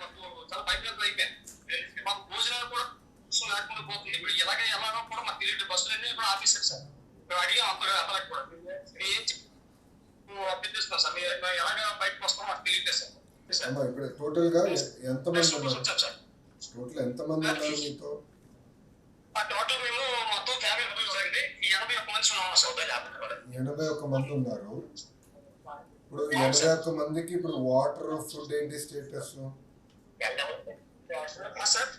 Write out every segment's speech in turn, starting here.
మాకు చాలా భయపడతా అయిపోయింది మాకు భోజనాలు కూడా సో లేకుండా పోతుంది ఇప్పుడు ఎలాగ ఎలాగో కూడా మాకు తెలియదు బస్సులు అన్ని కూడా ఆఫీసర్ సార్ మేము అడిగాం అందరూ అతనికి కూడా ఏం మేము అభ్యర్థిస్తున్నాం సార్ మీరు ఎలాగ బయటకు వస్తామో మాకు తెలియదు సార్ సార్ ఇప్పుడు టోటల్గా వచ్చాం సార్ టోటల్ ఎంతమంది ఉన్నారు మీతో? ఆ టోటల్ మేము మొత్తం ఫ్యామిలీ మెంబర్స్ అండి ఎనభై ఒక్క మంది ఉన్నాం అరేబియా ఎనభై ఒక్క మంది ఉన్నారు. ఇప్పుడు ఎనభై ఒక్క మందికి ఇప్పుడు వాటర్ ఫుడ్ ఏంటి status sir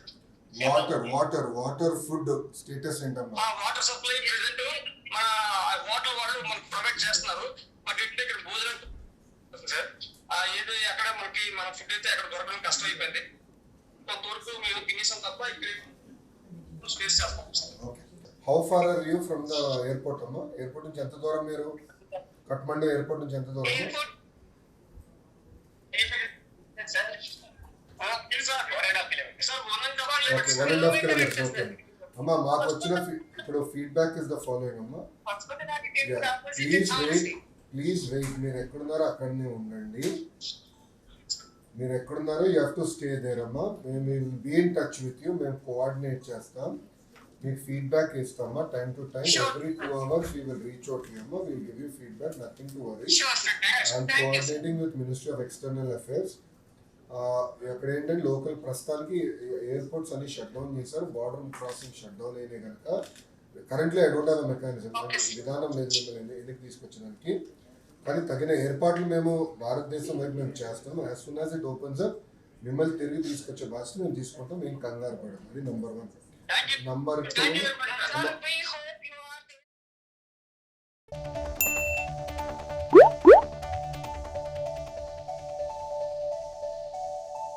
water water water food status ఏంటమ్మా? ఆ వాటర్ సప్లై ప్రెసెంట్ మన వాటర్ వాళ్ళు మనకు ప్రొవైడ్ చేస్తున్నారు. బట్ ఇంటి దగ్గర భోజనం సార్. ఆ ఏది ఎక్కడ మనకి మన ఫుడ్ అయితే అక్కడ దొరకడం కష్టం అయిపోయింది కొంతవరకు మేము తినేసాం తప్ప ఇక్కడ స్పేస్ చేస్తాం. Okay. How far are you from the airport అమ్మా? ఎయిర్పోర్ట్ నుంచి ఎంత దూరం మీరు? కట్మండు ఎయిర్పోర్ట్ నుంచి ఎంత దూరం ఎయిర్పోర్ట్ సార్ ఆ, ఇది sir one and half kilometer sir one and half okay one and half kilometers okay అమ్మా మాకు వచ్చిన ఇప్పుడు ఫీడ్బ్యాక్ ఇస్ ద ఫాలోయింగ్ అమ్మా ప్లీజ్ వెయిట్ ప్లీజ్ వెయిట్ మీరు ఎక్కడున్నారో అక్కడనే ఉండండి మీరు ఎక్కడున్నారో you have to stay there అమ్మా మేము will be in touch with you మేము కోఆర్డినేట్ చేస్తాం మీకు ఫీడ్బ్యాక్ ఇస్తామా time to time. Every two hours we will reach out అమ్మా will give you feedback nothing to worry you coordinating with ministry of external affairs అక్కడ ఏంటంటే local ప్రస్తుతానికి airports అన్ని shut down చేశారు. బార్డర్ క్రాసింగ్ షట్ డౌన్ అయినాయి కనుక currently I don't mechanism విధానం లేదు మిమ్మల్ని ఎందుకు తీసుకొచ్చడానికి కానీ తగిన ఏర్పాట్లు మేము భారతదేశం వైపు మేము చేస్తాము as soon as it opens up మిమ్మల్ని తిరిగి తీసుకొచ్చే బాధ్యత మేము తీసుకుంటాం. మేము కంగారు పడము. అది నంబర్ వన్ నంబర్ టూ